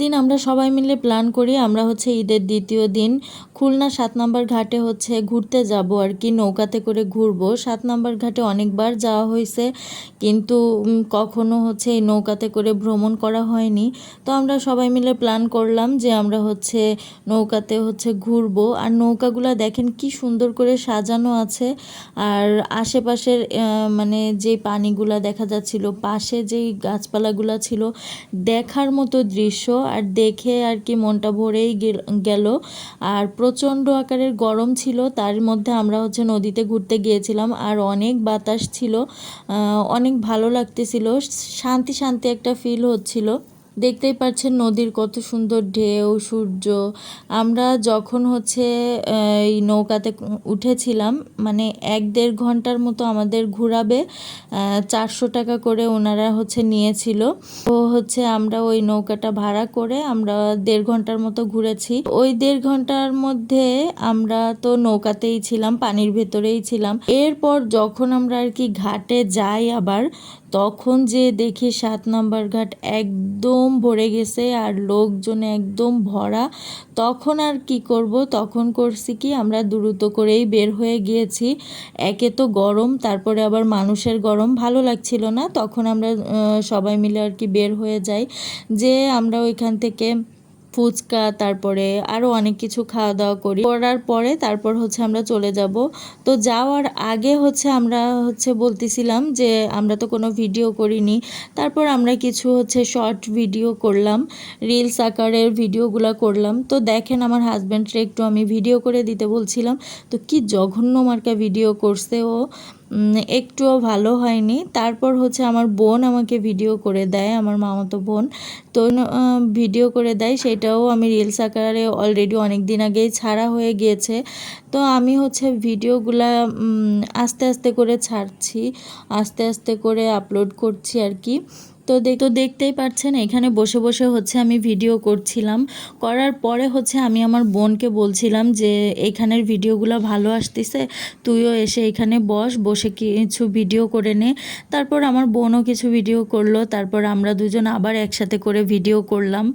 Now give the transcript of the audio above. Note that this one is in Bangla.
দিন আমরা সবাই মিলে প্ল্যান করি আমরা হচ্ছে ঈদের দ্বিতীয় দিন খুলনা সাত নম্বর ঘাটে হচ্ছে ঘুরতে যাব আর কি, নৌকাতে করে ঘুরবো। সাত নম্বর ঘাটে অনেকবার যাওয়া হয়েছে, কিন্তু কখনো হচ্ছে এই নৌকাতে করে ভ্রমণ করা হয়নি। তো আমরা সবাই মিলে প্ল্যান করলাম যে আমরা হচ্ছে নৌকাতে হচ্ছে ঘুরবো। আর নৌকাগুলা দেখেন কি সুন্দর করে সাজানো আছে। আর আশেপাশের মানে যে পানিগুলা দেখা যাচ্ছিল, পাশে যেই গাছপালাগুলা ছিল, দেখার মতো দৃশ্য। আর দেখে আর কি মনটা ভরেই গেল- গেল। আর প্রচণ্ড আকারের গরম ছিল, তার মধ্যে আমরা হচ্ছে নদীতে ঘুরতে গিয়েছিলাম আর অনেক বাতাস ছিল অনেক ভালো লাগতেছিল, শান্তি শান্তি একটা ফিল হচ্ছিল। দেখতেই পাচ্ছেন নদীর কত সুন্দর ঢেউ, সূর্য। আমরা যখন হচ্ছে এই নৌকাতে উঠেছিলাম মানে এক দেড় ঘণ্টার মতো আমাদের ঘুরাবে চারশো টাকা করে ওনারা হচ্ছে নিয়েছিল। তো হচ্ছে আমরা ওই নৌকাটা ভাড়া করে আমরা দেড় ঘণ্টার মতো ঘুরেছি। ওই দেড় ঘণ্টার মধ্যে আমরা তো নৌকাতেই ছিলাম, পানির ভেতরেই ছিলাম। এরপর যখন আমরা আর কি ঘাটে যাই আবার, তখন যে দেখি সাত নম্বর ঘাট একদম ভরে গেছে আর লোকজনে একদম ভরা। তখন আর কি করব? তখন করছি কি? আমরা দ্রুত করেই বের হয়ে গিয়েছি। একে তো গরম, তারপরে আবার মানুষের গরম। ভালো লাগছিল না। তখন আমরা সবাই মিলে আর কি বের হয়ে যাই। যে আমরা ওইখান থেকে ফুচকা, তারপরে আরও অনেক কিছু খাওয়া দাওয়া করি। করার পরে তারপর হচ্ছে আমরা চলে যাব। তো যাওয়ার আগে হচ্ছে আমরা হচ্ছে বলতেছিলাম যে আমরা তো কোনো ভিডিও করিনি। তারপর আমরা কিছু হচ্ছে শর্ট ভিডিও করলাম। রিলস আকারের ভিডিওগুলো করলাম। তো দেখেন আমার হাজব্যান্ডকে একটু আমি ভিডিও করে দিতে বলছিলাম। তো কি জঘন্য মার্কা ভিডিও করছে ও। একটুও ভালো হয়নি। তারপর হচ্ছে আমার বোন আমাকে ভিডিও করে দেয়, আমার মামাতো বোন। তো ভিডিও করে দেয়, সেটাও আমি রিলস আকারে অলরেডি অনেক দিন আগেই ছাড়া হয়ে গিয়েছে। তো আমি হচ্ছে ভিডিওগুলা আস্তে আস্তে করে ছাড়ছি, আস্তে আস্তে করে আপলোড করছি আর কি। তো তো দেখতেই পাচ্ছেন এখানে বসে বসে হচ্ছে আমি ভিডিও করছিলাম। করার পরে হচ্ছে আমি আমার বোনকে বলছিলাম যে, এখানের ভিডিওগুলো ভালো আসতেছে, তুইও এসে এখানে বস, বসে কিছু ভিডিও করে নে। তারপর আমার বোনও কিছু ভিডিও করল, তারপর আমরা দুজন আবার একসাথে করে ভিডিও করলাম।